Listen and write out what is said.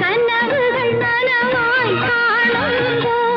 கனவுகள் நனவாய் காணும்.